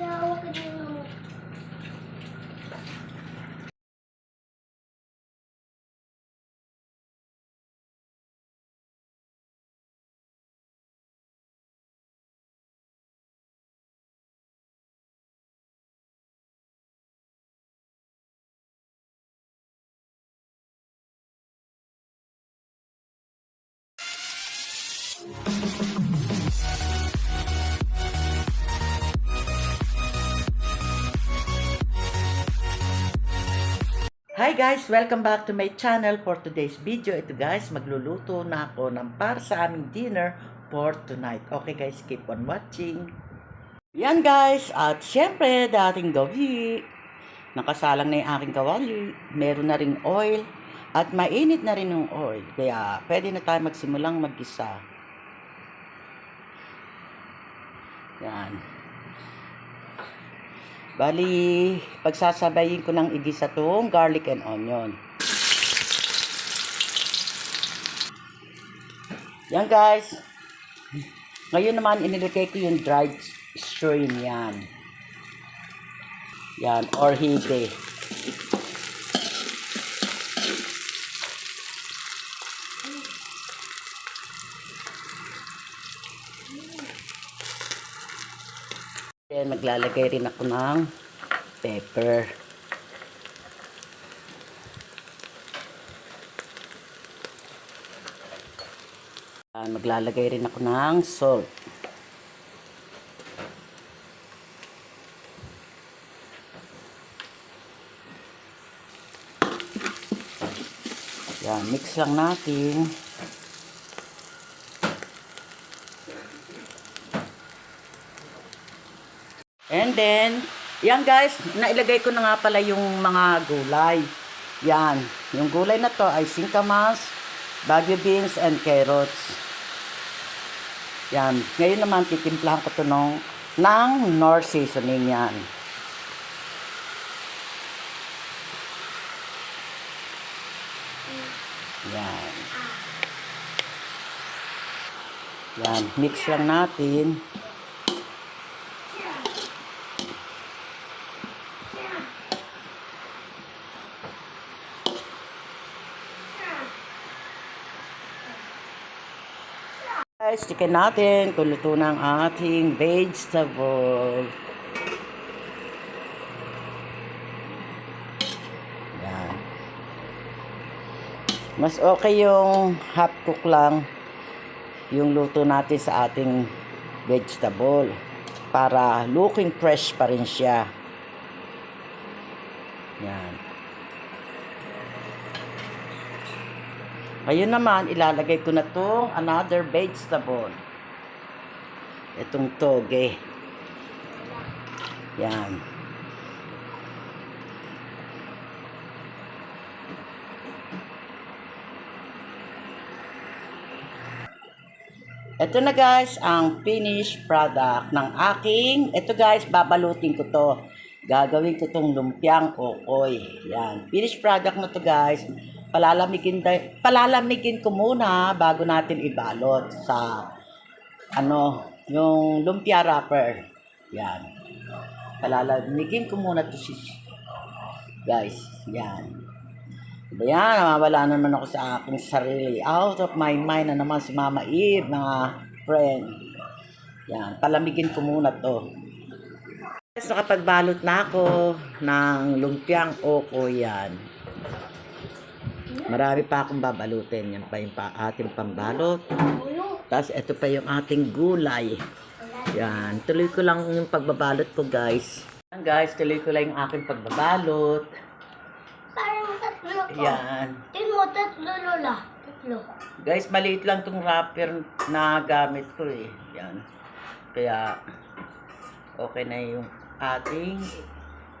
Oh. Hi guys! Welcome back to my channel for today's video. Ito guys, magluluto na ako ng para sa aming dinner for tonight. Okay guys, keep on watching. Yan guys, at syempre dating gawi. Nakasalang na yung aking kawali. Meron na ring oil. At mainit na rin yung oil. Kaya pwede na tayo magsimulang mag-isa. Yan. Bali, pagsasabayin ko ng igisa tong garlic and onion. Yan guys. Ngayon naman inilagay ko yung dried shrimp yan. Yan, or hide. Then maglalagay rin ako ng pepper. Yan, maglalagay rin ako ng salt. Yan, mix lang natin. Then, yan guys, nailagay ko na nga pala yung mga gulay. Yan, yung gulay na to ay singkamas, bagu beans, and carrots. Yan, ngayon naman titimplahan ko to nung, ng nor seasoning yan. Yan. Yan, mix lang natin. Guys, chicken natin kung luto na ang ating vegetable. Yan. Mas okay yung half cook lang yung luto natin sa ating vegetable para looking fresh pa rin siya. Yan. Ngayon naman, ilalagay ko na tong another vegetable. Itong toge. Yan. Ito na guys, ang finished product ng aking, ito guys, babalutin ko to. Gagawin ko tong lumpiang okoy. Yan. Finished product na to guys. Palalamigin, palalamigin ko muna bago natin ibalot sa ano, yung lumpia wrapper. Yan. Palalamigin ko muna to si guys. Yan. Diba yan, nawawala naman ako sa aking sarili. Out of my mind na naman si Mama Eve, mga friend. Yan, palamigin ko muna to. So, nakapagbalot na ako ng lumpiang oko yan. Marami pa akong babalutin. Yan pa yung pa, ating pambalot. Tapos, ito pa yung ating gulay. Yan, tuloy ko lang yung pagbabalot ko, guys. Yan, guys, tuloy ko lang yung aking pagbabalot. Parang tatlo ko. Yan. Tingin mo, tatlo lola. Tatlo. Guys, maliit lang tong wrapper na gamit ko eh. Yan. Kaya, okay na yung ating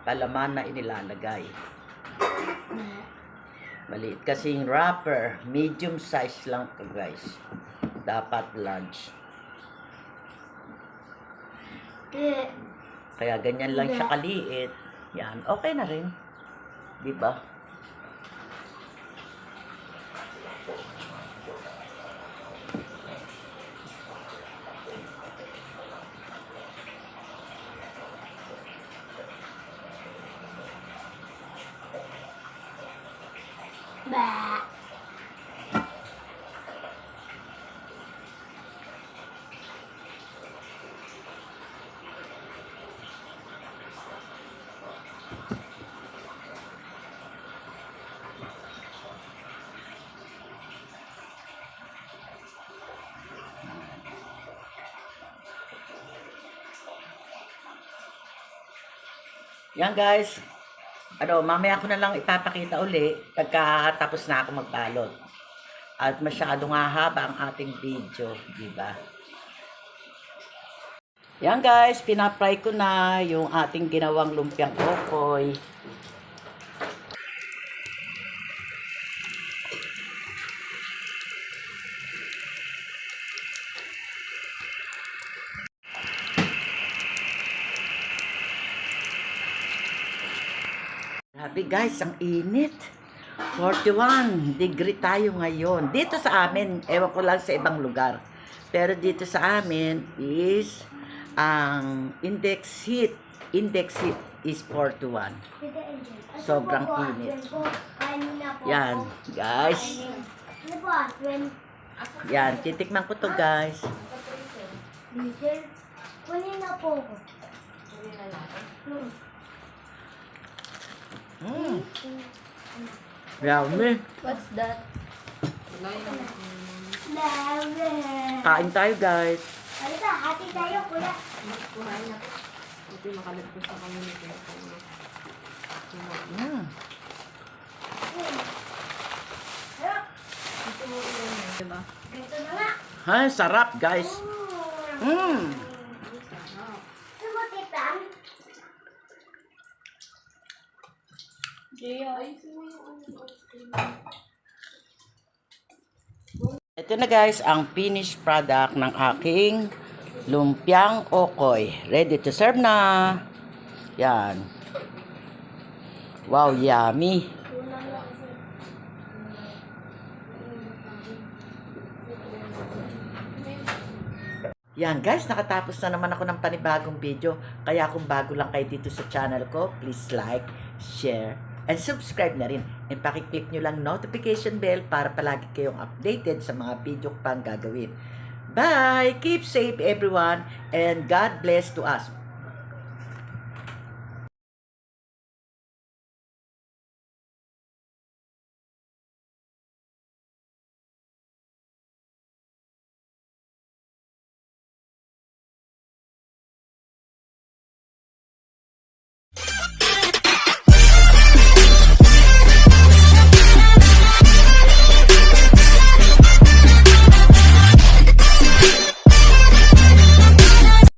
palaman na inilalagay. Maliit kasing wrapper. Medium size lang to guys. Dapat large. Kaya ganyan lang siya kaliit. Yan. Okay na rin. Di ba? Young Yan guys, Ano, mamaya ko na lang ipapakita uli pagkatapos na ako magbalot. At masyadong hahaba ang ating video, di ba? Yan guys, pinapry ko na yung ating ginawang lumpiang kokoy. Grabe guys, ang init. 41 degree tayo ngayon. Dito sa amin, ewan ko lang sa ibang lugar. Pero dito sa amin is ang index heat. Index heat is 41. Tita Angel. Ano Sobrang init. Na Yan, guys. Yan, titikman ko to guys. Kunin na po ko. Hmm. Mm. Yummy. What's that? Kain tayo guys. Halika, hati tayo, kuya. Kumain na. Ito yung makalat ko sa community. Mm. Harap. Ito mo yun. Ganito na nga. Ay, sarap guys. Mm. Mm. Sumuti pa. Jaya. Ito na guys, ang finished product ng aking lumpiang okoy. Ready to serve na. Yan. Wow, yummy. Yan guys, nakatapos na naman ako ng panibagong video. Kaya kung bago lang kayo dito sa channel ko, please like, share, and subscribe na rin. And pakiclick nyo lang notification bell para palagi kayong updated sa mga video ko pang gagawin. Bye! Keep safe everyone and God bless to us.